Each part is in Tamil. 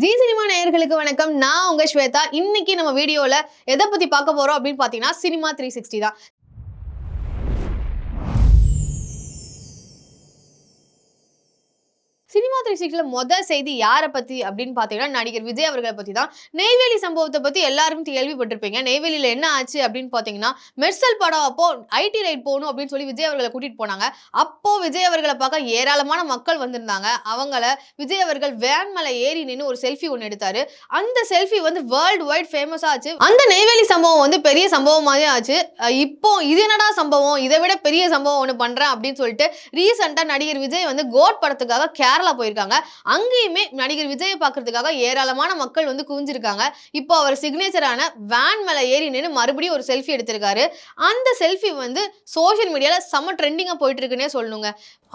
ஜி சினிமா நேயர்களுக்கு வணக்கம். நான் உங்க ஸ்வேதா. இன்னைக்கு நம்ம வீடியோல எதை பத்தி பார்க்க போறோம் அப்படின்னு பாத்தீங்கன்னா சினிமா த்ரீ சிக்ஸ்டி தான். சினிமா த்ரீ சிக்ஸில் மொதல் செய்தி யாரை பற்றி அப்படின்னு பார்த்தீங்கன்னா நடிகர் விஜய் அவர்களை பற்றி தான். நெய்வேலி சம்பவத்தை பற்றி எல்லாரும் கேள்விப்பட்டிருப்பீங்க. நெய்வேலியில் என்ன ஆச்சு அப்படின்னு பார்த்தீங்கன்னா மெர்சல் படம் அப்போ ஐடி ரைட் போகணும் அப்படின்னு சொல்லி விஜய் அவர்களை கூட்டிகிட்டு போனாங்க. அப்போ விஜய் அவர்களை பார்க்க ஏராளமான மக்கள் வந்திருந்தாங்க. அவங்கள விஜய் அவர்கள் வேன் மேலே ஏறி நின்று ஒரு செல்ஃபி ஒன்று எடுத்தாரு. அந்த செல்ஃபி வந்து வேர்ல்டு வைட் ஃபேமஸ் ஆச்சு. அந்த நெய்வேலி சம்பவம் வந்து பெரிய சம்பவமாகவே ஆச்சு. இப்போ இது என்னடா சம்பவம்? இதை விட பெரிய சம்பவம் ஒன்று பண்ணுறேன் அப்படின்னு சொல்லிட்டு ரீசெண்டாக நடிகர் விஜய் வந்து கோட் படத்துக்காக கேரளா போயிருக்காங்க. அங்கேயுமே நடிகர் விஜயை பார்க்கறதுக்காக ஏராளமான மக்கள் வந்து குவிஞ்சிருக்காங்க. இப்போ அவர் சிக்னேச்சரான வேன் மேலே ஏறி நின்று மறுபடியும் ஒரு செல்ஃபி எடுத்திருக்காரு. அந்த செல்ஃபி வந்து சோஷியல் மீடியாவில் செம்ம ட்ரெண்டிங்காக போயிட்டு இருக்குன்னே சொல்லணுங்க.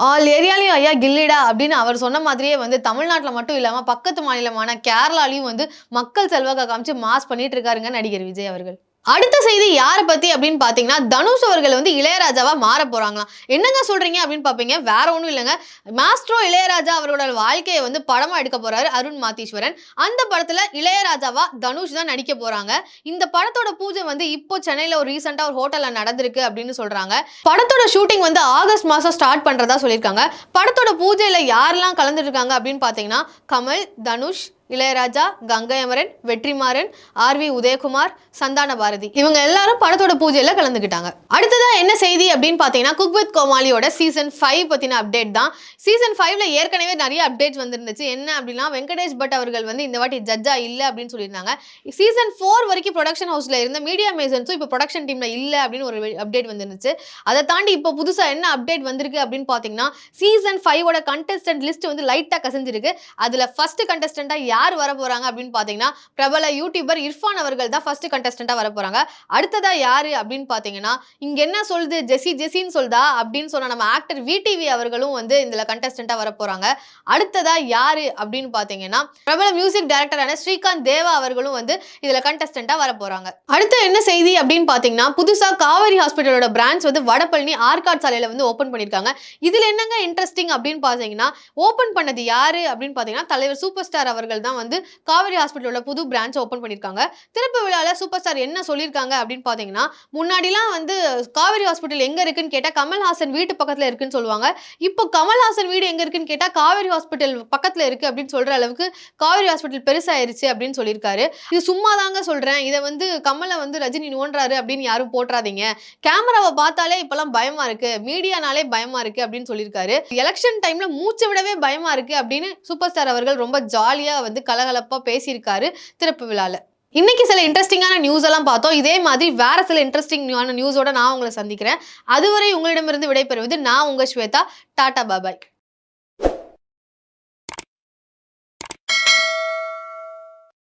ஆல் ஏரியாலையும் ஐயா கில்லிடா அப்படின்னு அவர் சொன்ன மாதிரியே வந்து தமிழ்நாட்டில் மட்டும் இல்லாமல் பக்கத்து மாநிலமான கேரளாலையும் வந்து மக்கள் செல்வாக்க காமிச்சு மாஸ் பண்ணிட்டு இருக்காருங்க நடிகர் விஜய் அவர்கள். அடுத்த செய்தி யாரை பத்தி அப்படின்னு பாத்தீங்கன்னா தனுஷ் அவர்கள் வந்து இளையராஜாவா மாற போறாங்களாம். என்னங்க சொல்றீங்க அப்படின்னு பாப்பீங்க. வேற ஒன்றும் இல்லைங்க. மாஸ்ட்ரோ இளையராஜா அவரோட வாழ்க்கையை வந்து படமா எடுக்க போறாரு அருண் மாத்தீஸ்வரன். அந்த படத்துல இளையராஜாவா தனுஷ் தான் நடிக்க போறாங்க. இந்த படத்தோட பூஜை வந்து இப்போ சென்னையில ஒரு ரீசெண்டா ஒரு ஹோட்டல்ல நடந்திருக்கு அப்படின்னு சொல்றாங்க. படத்தோட ஷூட்டிங் வந்து ஆகஸ்ட் மாசம் ஸ்டார்ட் பண்றதா சொல்லியிருக்காங்க. படத்தோட பூஜையில யாரெல்லாம் கலந்துருக்காங்க அப்படின்னு பாத்தீங்கன்னா கமல் தனுஷ் இளையராஜா கங்கை அமரன் வெற்றிமாறன் ஆர் வி உதயகுமார் சந்தான பாரதி இவங்க எல்லாரும் படத்தோட பூஜையில கலந்துக்கிட்டாங்க அடுத்ததா என்ன செய்தி அப்படின்னு பாத்தீங்கன்னா குக் வித் கோமாளியோட சீசன் ஃபைவ் பத்தின அப்டேட் தான். சீசன் ஃபைவ்ல ஏற்கனவே நிறைய அப்டேட்ஸ் வந்திருந்துச்சு. என்ன அப்படின்னா வெங்கடேஷ் பட் அவர்கள் வந்து இந்த வாட்டி ஜட்ஜா இல்ல அப்படின்னு சொல்லியிருந்தாங்க. சீசன் ஃபோர் வரைக்கும் ப்ரொடக்ஷன் ஹவுஸ்ல இருந்த மீடியா மேசன்ஸும் இப்போ ப்ரொடக்ஷன் டீம்ல இல்ல அப்படின்னு ஒரு அப்டேட் வந்துருந்துச்சு. அதை தாண்டி இப்போ புதுசா என்ன அப்டேட் வந்திருக்கு அப்படின்னு பாத்தீங்கன்னா சீசன் ஃபைவோட கண்டஸ்டன்ட் லிஸ்ட் வந்து லைட்டா கசிஞ்சிருக்கு. அதுல ஃபர்ஸ்ட் கண்டஸ்டண்டா யார் வர போறாங்க அப்படின்னு பாத்தீங்கன்னா பிரபல யூடியூபர் இர்ஃபான் அவர்கள் தான் ஃபர்ஸ்ட் கண்டஸ்டண்டா வர போறாங்க அடுத்ததா யாரு அப்படின்னு பாத்தீங்கன்னா இங்க என்ன சொல்லுது? ஜெசி ஜெசின்னு சொல்லுதா? அப்படின்னு சொன்ன நம்ம ஆக்டர் விடிவி அவர்களும் வந்து இதுல கண்டஸ்டண்டா வர போறாங்க அடுத்ததா யாரு அப்படின்னு பாத்தீங்கன்னா பிரபல மியூசிக் டைரக்டரான ஸ்ரீகாந்த் தேவா அவர்களும் வந்து இதுல கண்டஸ்டண்டா வர போறாங்க அடுத்த என்ன செய்தி அப்படின்னு பாத்தீங்கன்னா புதுசா காவேரி ஹாஸ்பிட்டலோட பிரான்ச் வந்து வடபழனி ஆர்காட் சாலையில வந்து ஓபன் பண்ணிருக்காங்க. இதுல என்னங்க இன்ட்ரெஸ்டிங் அப்படின்னு பாத்தீங்கன்னா ஓபன் பண்ணது யாரு அப்படின்னு பாத்தீங்கன்னா தலைவர் சூப்பர் ஸ்டார் அவர்கள் தான் வந்து காவேரி ஹாஸ்பிட்டலோட புது பிரான்ச் ஓப்பன் பண்ணியிருக்காங்க திறப்பு விழாவில் சூப்பர் ஸ்டார் என்ன சொல்லியிருக்காங்க அப்படின்னு பார்த்தீங்கன்னா முன்னாடிலாம் வந்து காவேரி ஹாஸ்பிட்டல் எங்கே இருக்குன்னு கேட்டால் கமல்ஹாசன் வீட்டு பக்கத்தில் இருக்குன்னு சொல்லுவாங்க. இப்போ கமல்ஹாசன் வீடு எங்கே இருக்குன்னு கேட்டால் காவேரி ஹாஸ்பிட்டல் பக்கத்தில் இருக்குது அப்படின்னு சொல்கிற அளவுக்கு காவேரி ஹாஸ்பிட்டல் பெருசாயிருச்சு அப்படின்னு சொல்லியிருக்காரு இது சும்மா தாங்க சொல்கிறேன் இதை வந்து கமலை வந்து ரஜினி நோன்றாரு அப்படின்னு யாரும் போட்டுறாதீங்க கேமராவை பார்த்தாலே இப்போல்லாம் பயமாக இருக்குது மீடியானாலே பயமாக இருக்குது அப்படின்னு சொல்லியிருக்காரு எலெக்ஷன் டைமில் மூச்சு விடவே பயமாக இருக்குது அப்படின்னு சூப்பர் ஸ்டார் அவர்கள் ரொம்ப ஜாலியாக வந்து கலகலப்பா பேசியிருக்காரு திறப்பு விழால. இன்னைக்கு சில இன்ட்ரெஸ்டிங்கான நியூஸ் எல்லாம் பார்த்தோம். இதே மாதிரி வேற சில இன்ட்ரெஸ்டிங் நியூஸோட நான் உங்களை சந்திக்கிறேன். அதுவரை உங்களிடமிருந்து விடைபெறுவது நான் உங்க ஸ்வேதா. டாடா பாபாய்